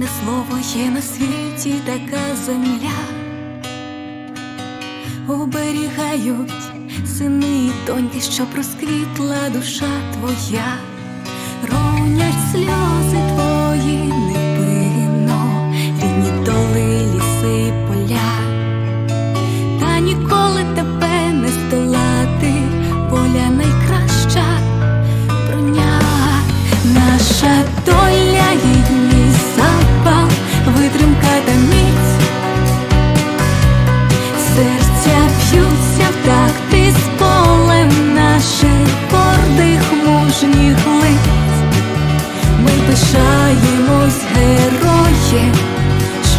слово є на світі така земля, оберігають сини і доньки, щоб розквітла душа твоя, ронять сльози твої невинно, рідні доли, ліси і поля, та ніколи тебе не здолати, воля найкраща. Броня, наша доля, серця б'ються в такти з полем наших гордих мужніх лиць. Ми пишаємось героєм,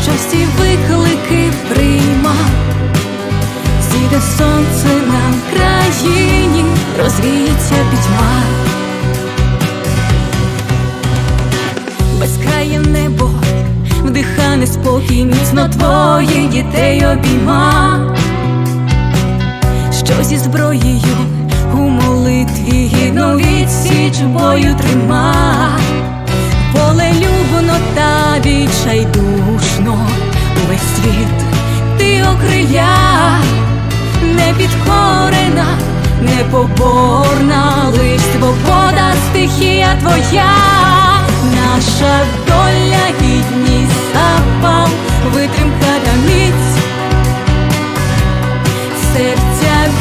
що всі виклики прийма. Зійде сонце на країні, розвіється пітьма. Безкрає небо, вдихане спокій, міцно твоїх дітей обійма, що зі зброєю у молитві гідно відсіч бою трима, поле любно та відчайдушно, увесь світ ти окрия, не підкорена, непоборна, лиш свобода, стихія твоя, наша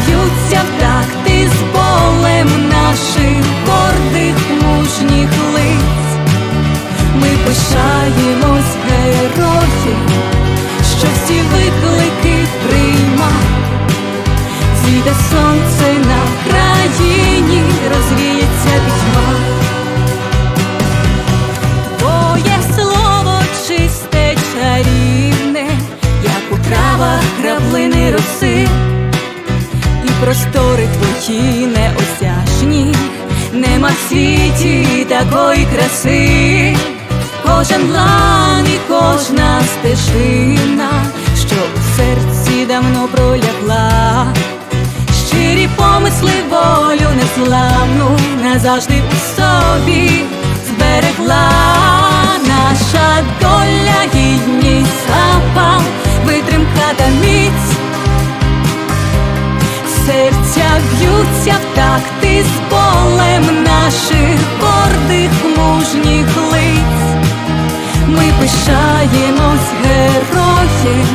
б'ються в такти з болем наших гордих мужніх лиць. Ми пишаємось героєм, що всі виклики прийма. Зійде сонце на країні, розвіється пітьма. Твоє слово чисте, чарівне, як у травах краплини роси, простори твої неосяжні, нема в світі такої краси, кожен лан і кожна стежина, що у серці давно пролягла, щирі помисли волю незламну назавжди у собі зберегла. Наша доля, гідність, б'ються в такти з болем наших гордих мужніх лиць. Ми пишаємось героєм,